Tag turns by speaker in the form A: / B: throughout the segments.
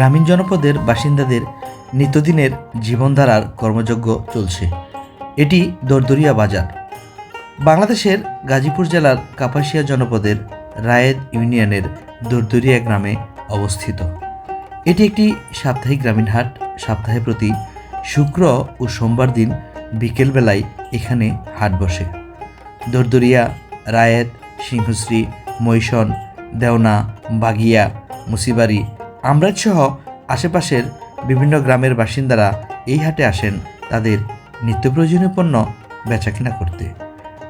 A: গ্রামীণ জনপদের বাসিন্দাদের নিত্যদিনের জীবনধারার কর্মযজ্ঞ চলছে। এটি দরদরিয়া বাজার। বাংলাদেশের গাজীপুর জেলার কাপাসিয়া জনপদের রায়েদ ইউনিয়নের দরদরিয়া গ্রামে অবস্থিত। এটি একটি সাপ্তাহিক গ্রামীণ হাট। সপ্তাহে প্রতি শুক্র ও সোমবার দিন বিকেলবেলায় এখানে হাট বসে। দরদরিয়া রায়েত সিংহশ্রী মৈশন দেওনা, বাগিয়া, মুসিবাড়ি আমরাজসহ আশেপাশের বিভিন্ন গ্রামের বাসিন্দারা এই হাটে আসেন তাদের নিত্য প্রয়োজনীয় পণ্য বেচাকেনা করতে।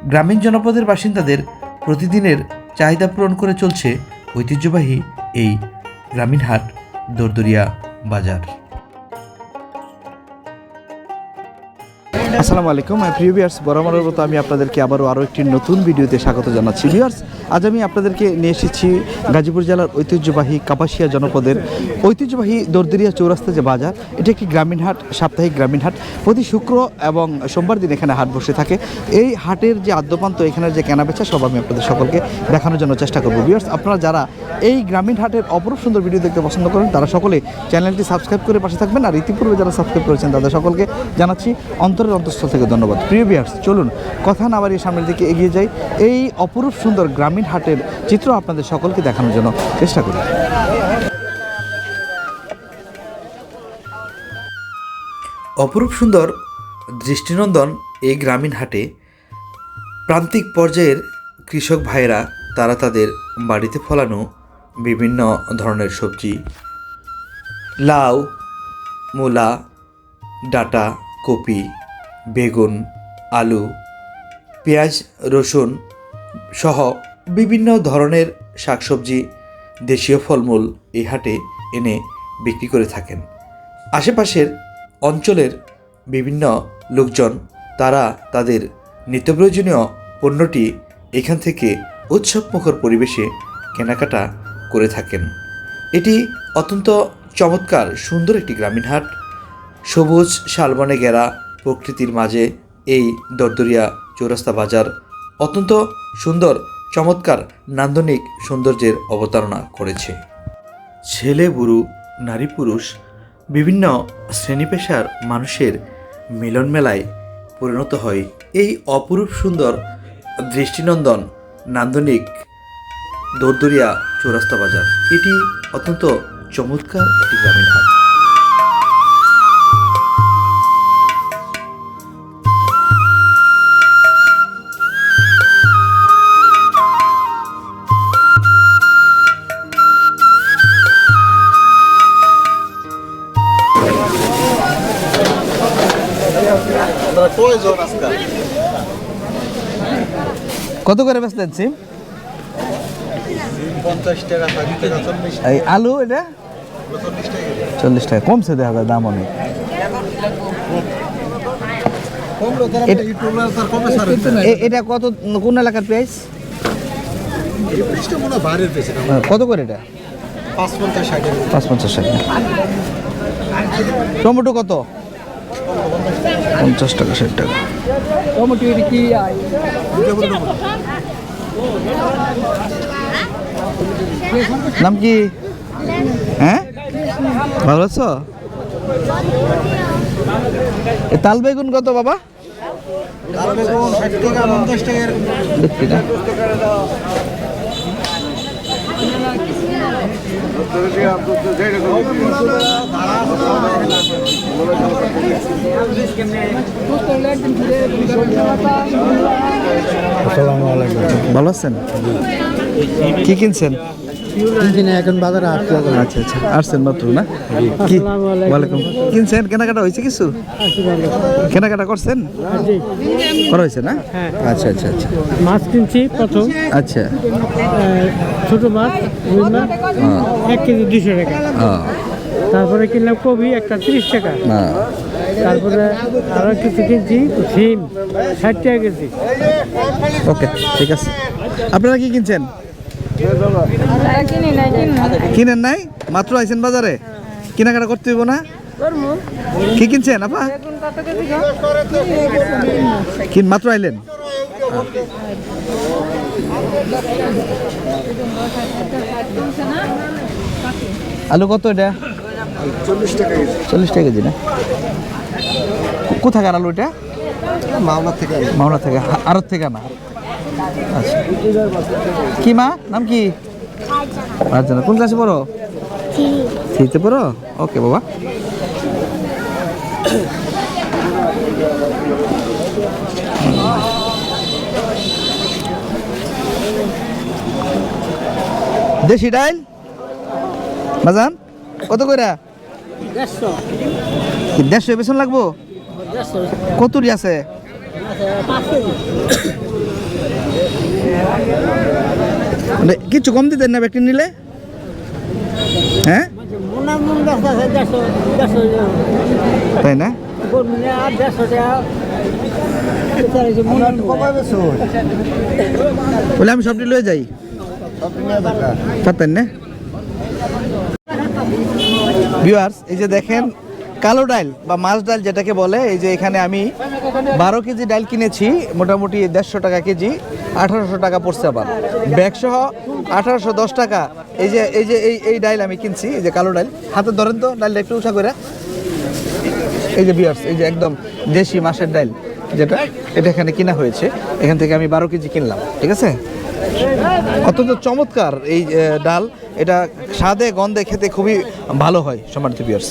A: গ্রামীণ জনপদের বাসিন্দাদের প্রতিদিনের চাহিদা পূরণ করে চলছে ঐতিহ্যবাহী এই গ্রামীণ হাট দরদরিয়া বাজার।
B: আসসালামু আলাইকুম প্রিয় ভিউয়ার্স বরাবরের মতো আমি আপনাদেরকে আবারও আরও একটি নতুন ভিডিওতে স্বাগত জানাচ্ছি। ভিউয়ার্স আজ আমি আপনাদেরকে নিয়ে এসেছি গাজীপুর জেলার ঐতিহ্যবাহী কাপাসিয়া জনপদের ঐতিহ্যবাহী দরদরিয়া চৌরাস্তা যে বাজার, এটি একটি গ্রামীণ হাট, সাপ্তাহিক গ্রামীণ হাট। প্রতি শুক্র এবং সোমবার দিন এখানে হাট বসে থাকে। এই হাটের যে আদ্যপান্ত, এখানের যে কেনাবেচা, সব আমি আপনাদের সকলকে দেখানোর জন্য চেষ্টা করব। ভিউয়ার্স আপনারা যারা এই গ্রামীণ হাটের অপরূপ সুন্দর ভিডিও দেখতে পছন্দ করেন, তারা সকলে চ্যানেলটি সাবস্ক্রাইব করে পাশে থাকবেন। আর ইতিপূর্বে যারা সাবস্ক্রাইব করেছেন, তাদের সকলকে জানাচ্ছি, অন্তরের অন্তঃস্থল থেকে ধন্যবাদ। প্রিয় ভিউয়ার্স চলুন, কথা না বাড়িয়ে সামনের দিকে এগিয়ে যাই। এই অপরূপ সুন্দর গ্রামীণ হাটের চিত্র আপনাদের সকলকে দেখানোর জন্য চেষ্টা করি।
A: অপরূপ সুন্দর দৃষ্টিনন্দন এই গ্রামীণ হাটে প্রান্তিক পর্যায়ের কৃষক ভাইয়েরা, তারা তাদের বাড়িতে ফলানো বিভিন্ন ধরনের সবজি। লাউ, মূলা, ডাটা, কপি বেগুন, আলু, পেঁয়াজ, রসুন সহ বিভিন্ন ধরনের শাকসবজি, দেশীয় ফলমূল এই হাটে এনে বিক্রি করে থাকেন। আশেপাশের অঞ্চলের বিভিন্ন লোকজন তারা তাদের নিত্যপ্রয়োজনীয় পণ্যটি এখান থেকে উৎসবমুখর পরিবেশে কেনাকাটা করে থাকেন। এটি অত্যন্ত চমৎকার সুন্দর একটি গ্রামীণ হাট। সবুজ, শালবনে ঘেরা প্রকৃতির মাঝে এই দরদরিয়া চৌরাস্তা বাজার অত্যন্ত সুন্দর, চমৎকার, নান্দনিক সৌন্দর্যের অবতারণা করেছে। ছেলে, বুড়ো, নারী, পুরুষ, বিভিন্ন শ্রেণি পেশার মানুষের মিলন মেলায় পরিণত হয় এই অপরূপ সুন্দর দৃষ্টিনন্দন নান্দনিক দরদরিয়া চৌরাস্তা বাজার। এটি অত্যন্ত চমৎকার একটি গ্রামীণ হাট।
B: কত করে বেচলেন সিম? এই আলু এটা? চল্লিশ টাকা কমছে দেখা যায় দাম অনেক। এটা- কত কোন এলাকার প্রাইস
C: হয়
B: কত করে এটা?
C: পাঁচ পঞ্চাশ ষাট
B: টমেটো কত? পঞ্চাশ টাকা ষাট টাকা। নাম কি? হ্যাঁ? ভালো আছো? এ তাল বেগুন কত বাবা? দেখছি না। ভালো আছেন? কি কিনছেন?
C: এখন বাজারে আসতে
B: আচ্ছা আচ্ছা আসছেন মাত্র না? কি? ওয়ালাইকুম। কিনছেন? কেনাকাটা হয়েছে কিছু? কেনাকাটা করছেন? করা হয়েছে না? আচ্ছা আচ্ছা আচ্ছা।
D: মাছ কিনছি প্রথম।
B: আচ্ছা।
D: ছোট মাছ রুই এক কেজি দুশো টাকা।
B: হ্যাঁ।
D: তারপরে কিনলাম কবি একটা তিরিশ টাকা।
B: হ্যাঁ
D: তারপরে আরও কিছু কিনছি সিম ষাট টাকা কেজি।
B: ওকে ঠিক আছে। আপনারা কি কিনছেন? কিনেন নাই? মাত্র আইছেন বাজারে? কেনাকাটা করতে হইব না? কি কিনছেন আপা? কিন মাত্র আইলেন? আলু কত এটা?
C: চল্লিশ টাকা
A: চল্লিশ টাকা কেজি না? কোথাকার আলু এটা?
C: মাওনা থেকে।
A: মাওনা থেকে আড়ত থেকে না আচ্ছা। কি মা? নাম কি? আচ্ছা কোন ক্লাসে পড়ো? থ্রিতে পড়ো? ওকে বাবা। দেশি ডাইল? বাজান কত কইরা? কি দেড়শো বেসন লাগবো? কতুরি আছে? মানে কিছু কম দিতেন না ব্যক্তি নিলে? হ্যাঁ? তাই না? বলে আমি সবটি লয়ে যাই। পারতেন না? ভিউয়ার্স এই যে দেখেন কালো ডাল বা মাছ ডাল যেটাকে বলে, এই যে এখানে আমি বারো কেজি ডাল কিনেছি, মোটামুটি দেড়শো টাকা কেজি, আঠারোশো টাকা পড়ছে আবার। ব্যাগ সহ আঠারোশো দশ টাকা। এই যে এই যে, এই এই ডাল আমি কিনছি, এই যে কালো ডাল। হাতে ধরেন তো, ডালটা একটু উঁচা করে। এই যে বিয়ার্স এই যে একদম দেশি মাছের ডাল যেটা, এটা এখানে কিনা হয়েছে। এখান থেকে আমি বারো কেজি কিনলাম, ঠিক আছে? অত্যন্ত চমৎকার এই ডাল। এটা স্বাদে, গন্ধে খেতে খুবই ভালো হয়, সম্মানিত বিয়ার্স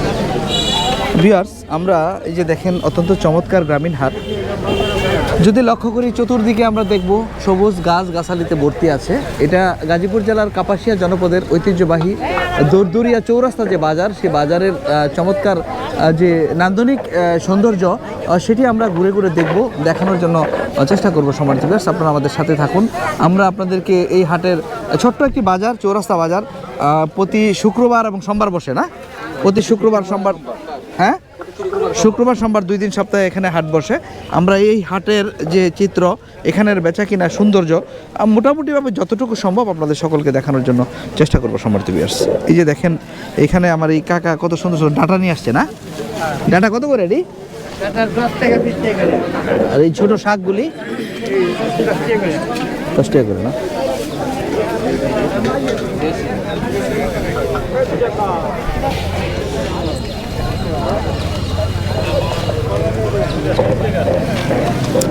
A: ভিউয়ার্স আমরা এই যে দেখেন অত্যন্ত চমৎকার গ্রামীণ হাট। যদি লক্ষ্য করি, চতুর্দিকে আমরা দেখব সবুজ গাছ গাছালিতে ভর্তি আছে। এটা গাজীপুর জেলার কাপাসিয়া জনপদের ঐতিহ্যবাহী দরদুরিয়া চৌরাস্তা যে বাজার সেই বাজারের চমৎকার যে নান্দনিক সৌন্দর্য সেটি আমরা ঘুরে ঘুরে দেখব, দেখানোর জন্য চেষ্টা করব সমাজ ভিউয়ার্স আপনারা আমাদের সাথে থাকুন। আমরা আপনাদেরকে এই হাটের ছোট্ট একটি বাজার, চৌরাস্তা বাজার প্রতি শুক্রবার এবং সোমবার বসে, না? প্রতি শুক্রবার সোমবার হ্যাঁ? শুক্রবার সোমবার দুই দিন সপ্তাহে এখানে হাট বসে। আমরা এই হাটের যে চিত্র এখানের বেচা কিনা সৌন্দর্য মোটামুটিভাবে যতটুকু সম্ভব আপনাদের সকলকে দেখানোর জন্য চেষ্টা করব সম্মানিত বিয়ার্স এই যে দেখেন এখানে আমার এই কাকা কত সুন্দর সুন্দর ডাটা নিয়ে আসছে না? ডাটা কত করে এটি? আর এই ছোট শাকগুলি? দশ টাকা করে না?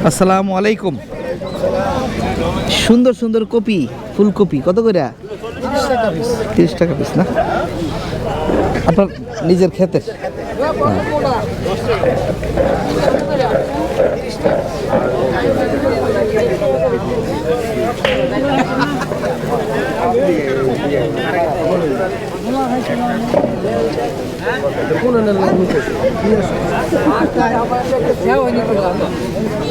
A: আসসালামু আলাইকুম। সুন্দর সুন্দর কপি, ফুলকপি, কত করে? তিরিশ টাকা পিস। না? আপনার নিজের ক্ষেতের?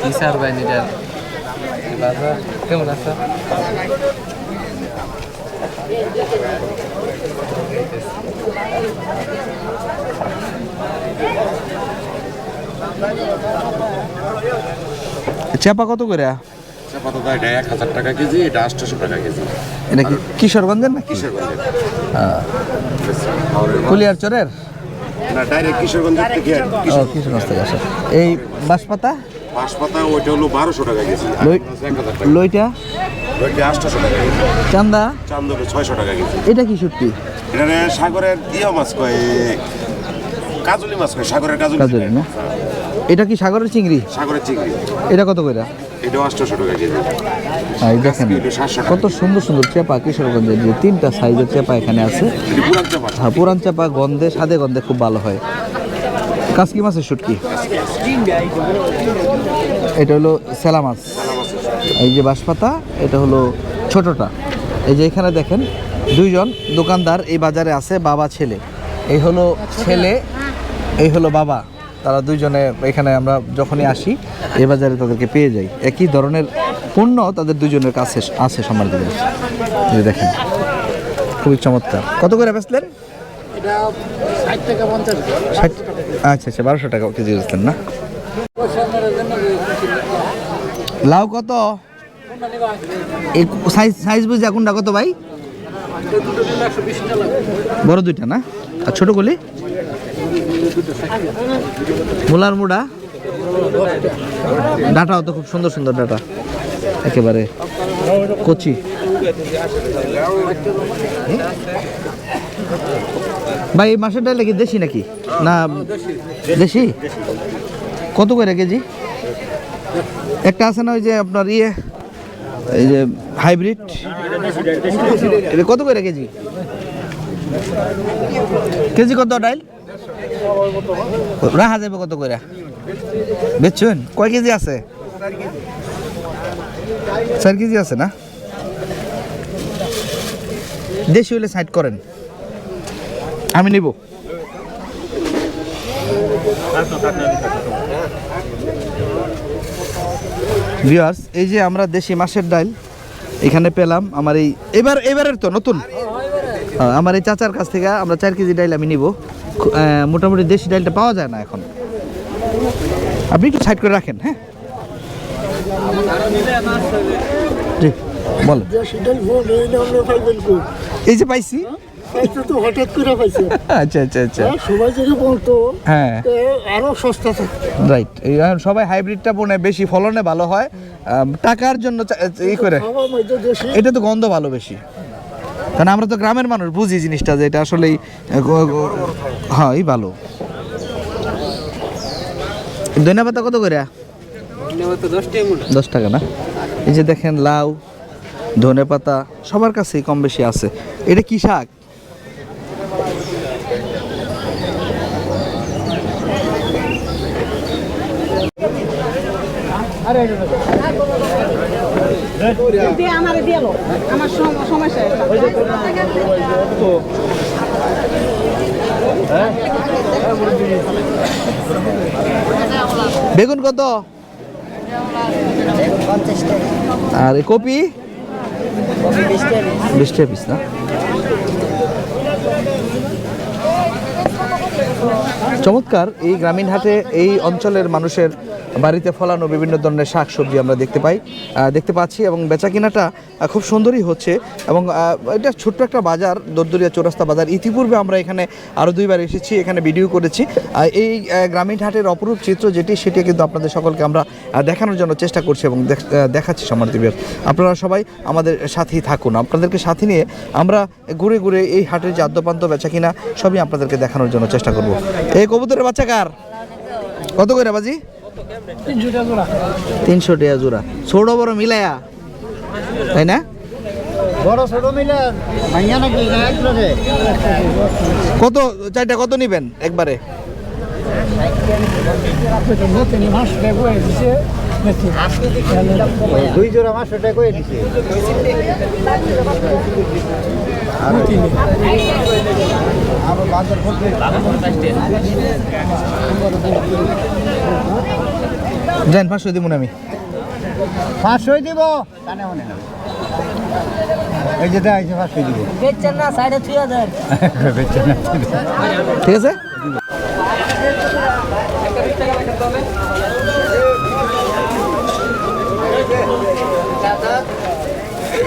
E: কি স্যার ভাই এটার বাজার কেমন আছে
A: চেপা কত করে?
F: এটা এক হাজার টাকা কেজি এটা আটশোশো টাকা কেজি।
A: এটা কি কিশোরগঞ্জের নাকি?
F: কিশোরগঞ্জের
A: কুলিয়ার চরের?
F: না থেকে
A: এই বাঁশপাতা?
F: বাঁশপাতা ওইটা হলো বারোশো টাকা কেজি।
A: লইটা?
F: ওইটা টাকা কেজি।
A: চান্দা?
F: ছয়শো টাকা কেজি।
A: এটা কি সত্যি?
F: এটা সাগরের ইয়া মাছ কয় কাজলি মাছ কয় সাগরের কাজলি
A: কাজলি না? এটা কি সাগরের চিংড়ি?
F: সাগরের চিংড়ি।
A: এটা কত কইরা
F: এটাও আটশোশো টাকা কেজি।
A: এই দেখেন
F: কিলো 700 টাকা।
A: কত সুন্দর সুন্দর চেপা কিশোরগঞ্জের যে তিনটা সাইজের চেপা এখানে আছে।
F: এটি
A: হ্যাঁ পুরান চাপা গন্ধে স্বাদে গন্ধে খুব ভালো হয়। কাসকি মাছের শুটকি? এটা হলো সেলা মাছ। এই যে বাঁশপাতা এটা হলো ছোটটা। এই যে এখানে দেখেন দুইজন দোকানদার এই বাজারে আছে বাবা ছেলে। এই হলো ছেলে এই হলো বাবা। তারা দুইজনে এখানে আমরা যখনই আসি এ বাজারে তাদেরকে পেয়ে যাই। একই ধরনের পণ্য তাদের দুজনের কাছে আছে সম্মানিত দেখেন, খুবই চমৎকার। কত করে বেচলেন? আচ্ছা আচ্ছা বারোশো টাকা কেজি বেচলেন না? লাউ কত? সাইজ সাইজ বুঝে কোনটা কত ভাই? বড় দুইটা না? আর ছোট গুলি? মূলার মুড়া? ডাটাও তো খুব সুন্দর সুন্দর ডাটা। একেবারে কচি। ভাই, এই মাসের ডাল কি দেশি নাকি? না, দেশি? কত করে কেজি? একটা আছে না ওই যে আপনার ইয়ে এই যে হাইব্রিড? কত করে কেজি? কেজি কত ডাইল? রাখা যাবে কত করে বেচছেন কয় কেজি আছে? চার কেজি আছে না? দেশি হলে সাইড করেন। আমি নিব। ভিউয়ার্স এই যে আমরা দেশি মাছের ডাল এখানে পেলাম, আমার এই এবার এবারের তো নতুন। আমার এই চাচার কাছ থেকে আমরা চার কেজি ডাইল আমি নিব। মোটামুটি দেশি ডাইলটা পাওয়া যায় না এখন। আপনি একটু সাইড করে রাখেন হ্যাঁ? জি এই যে পাইছি। আচ্ছা আচ্ছা আচ্ছা।
B: সবাই
A: হ্যাঁ।
B: এ, সস্তা থাকে
A: রাইট সবাই হাইব্রিডটা বেশি ফলনে ভালো হয়। টাকার জন্য ই করে। এটা তো গন্ধ ভালো বেশি। কারণ আমরা তো গ্রামের মানুষ বুঝি জিনিসটা যে এটা আসলেই হ্যাঁ এই ভালো। ধনিয়া পাতা কত করে? দশ টাকা না? এই যে দেখেন লাউ ধনে পাতা সবার কাছেই কম বেশি আছে। এটা কি শাক?
G: দিয়ে আমারে সমস্যা
A: বেগুন কত? আর কপি? বিশ টাকা পিস না? চমৎকার, এই গ্রামীণ হাটে এই অঞ্চলের মানুষের বাড়িতে ফলানো বিভিন্ন ধরনের শাক সবজি আমরা দেখতে পাই দেখতে পাচ্ছি এবং বেচা কিনাটা খুব সুন্দরই হচ্ছে এবং এটা ছোট্ট একটা বাজার দরদরিয়া চৌরাস্তা বাজার। ইতিপূর্বে আমরা এখানে আরও দুইবার এসেছি, এখানে ভিডিও করেছি। এই গ্রামীণ হাটের অপরূপ চিত্র যেটি, সেটি কিন্তু আপনাদের সকলকে আমরা দেখানোর জন্য চেষ্টা করছি এবং দেখাচ্ছি সম্মানিত বিয়ার আপনারা সবাই আমাদের সাথেই থাকুন। আপনাদেরকে সাথে নিয়ে আমরা ঘুরে ঘুরে এই হাটের যে আদ্যপান্ত বেচা কিনা সবই আপনাদেরকে দেখানোর জন্য চেষ্টা করব। এই কবুতরের বাচ্চা কার? কত করে বাজি? তিনশো টাকা জোড়া। ছোট বড় মিলায়া? তাই না?
B: বড় ছোট মিলে ভাঙিয়া নাকি
A: কত চারটা কত নিবেন একবারে?
B: দুই জোড়া মাছ ওটা করে দিছে।
A: যান পাঁচশো দিব আমি।
B: পাঁচশোই দিব। কানে মনে না এই যে দেয় পাঁচশো দিব।
G: বেচছেন না সাইডে থুয়ে দেন।
A: ঠিক আছে?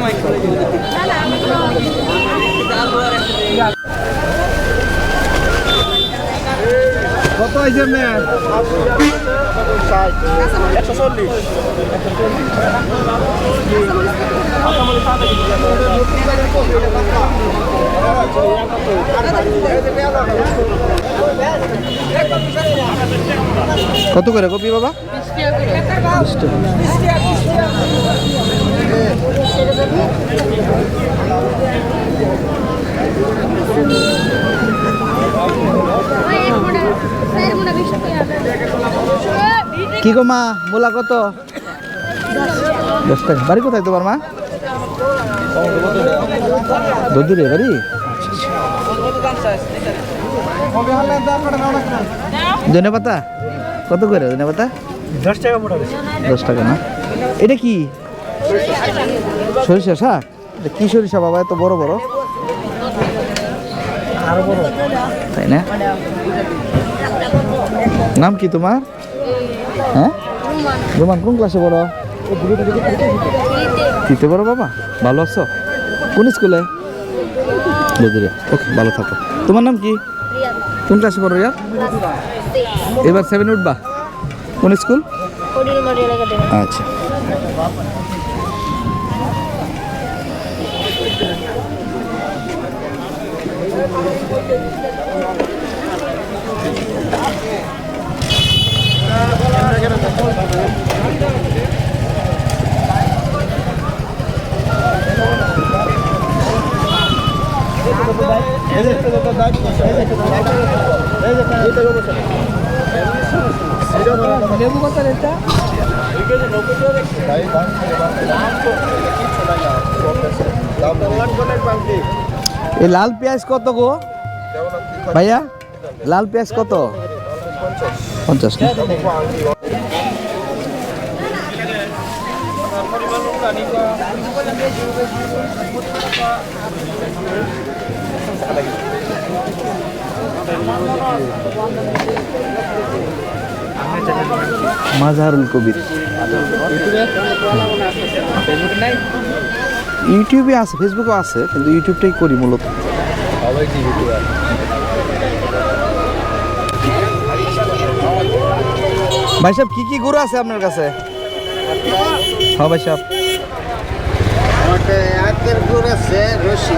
E: হইরা পরে খেলে একটা
C: কত হয়েছে মেয়ের
A: কত করে কপি বাবা? কি গো মা, মোলা কত? দশ টাকা। বাড়ি কোথায় তোমার মা? দদুরে বাড়ি? ধনে পাতা কত করে ধনে পাতা
D: দশ টাকা মোটা
A: দশ টাকা না? এটা কি? সরিষা শাক? এটা কি সরিষা বাবা এত বড় বড়?
D: আরও বড়।
A: তাই না? নাম কি তোমার? হ্যাঁ? রোমান কোন ক্লাসে বড় দিতে পারো বাবা ভালো আছো? কোন স্কুলে? ওকে ভালো থাকো। তোমার নাম কি? কোন ক্লাসে পড়ো রিয়া? এবার সেভেন উঠবা? কোন স্কুল আচ্ছা। এই লাল পেঁয়াজ কত গো ভাইয়া লাল পেঁয়াজ কত পঞ্চাশ না? মাজারুল কবির। ইউটিউবে আছে ফেসবুকে আছে, কিন্তু ইউটিউবটাই করি মূলত। ভাই সাহেব, কি কি গরু আছে আপনার কাছে? হ্যাঁ ভাই সাহেব।
B: গুড় আছে রসি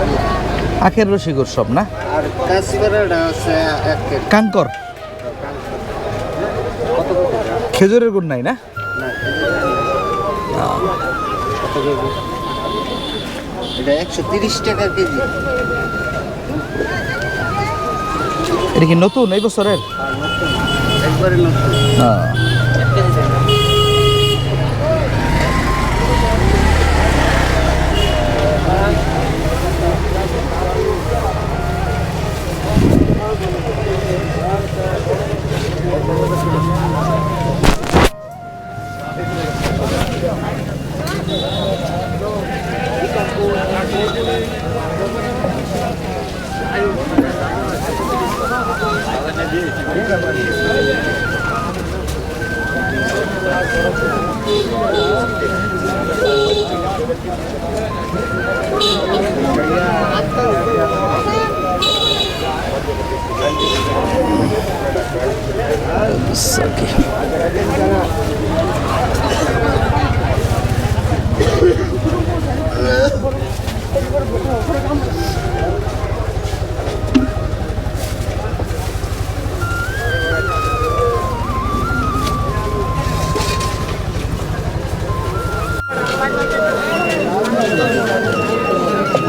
A: আখের রসি গরু সব না কানকর খেজুরের গুড় নাই না?
B: এটা
A: কি নতুন এই বছরের?
B: একবারে নতুন।
A: হ্যাঁ।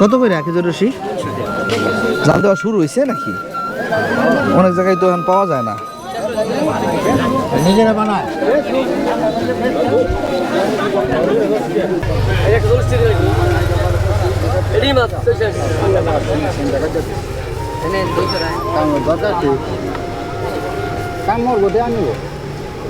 A: কত করে এক হাজার রশি জাল দেওয়া শুরু হয়েছে নাকি? অনেক জায়গায় তো এখন পাওয়া যায় না।
B: নিজেরা বানায়। কামড়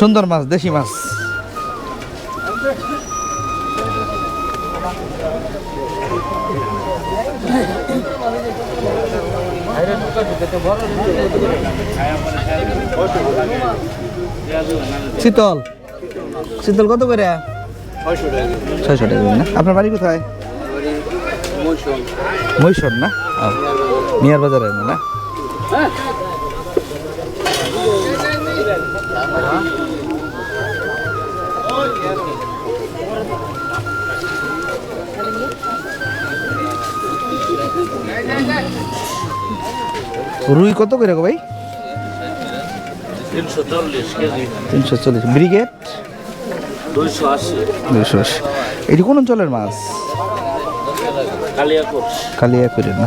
A: সুন্দর মাছ, দেশি মাছ। শীতল। শীতল কত করে? ছয়শো টাকা না? আপনার বাড়ি কোথায়? মহিষণ না? মিয়ার বাজারে না? রুই কত করে গো ভাই? তিনশো চল্লিশ ব্রিগেড? দুইশো আশি। এটি কোন অঞ্চলের মাছ? কালিয়া করে না?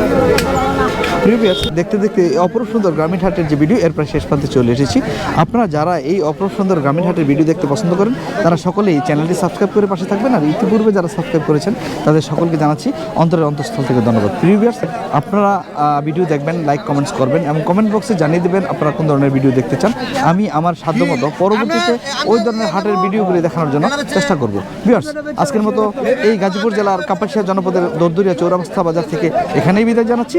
C: তুলে
A: প্রিভিয়াস দেখতে দেখতে এই অপরূপ সুন্দর গ্রামীণ হাটের যে ভিডিও এর প্রায় শেষ প্রান্তে চলে এসেছি। আপনারা যারা এই অপরূপ সুন্দর গ্রামীণ হাটের ভিডিও দেখতে পছন্দ করেন তারা সকলেই চ্যানেলটি সাবস্ক্রাইব করে পাশে থাকবেন আর ইতিপূর্বে যারা সাবস্ক্রাইব করেছেন তাদের সকলকে জানাচ্ছি অন্তরের অন্তঃস্থল থেকে ধন্যবাদ। প্রিভিয়াস আপনারা ভিডিও দেখবেন লাইক কমেন্টস করবেন এবং কমেন্ট বক্সে জানিয়ে দেবেন আপনারা কোন ধরনের ভিডিও দেখতে চান। আমি আমার সাধ্যমতো পরবর্তীতে ওই ধরনের হাটের ভিডিওগুলি দেখানোর জন্য চেষ্টা করব। ভিউয়ার্স আজকের মতো এই গাজীপুর জেলার কাপাসিয়া জনপদের দরদুরিয়া চৌরাবস্থা বাজার থেকে এখানেই বিদায় জানাচ্ছি।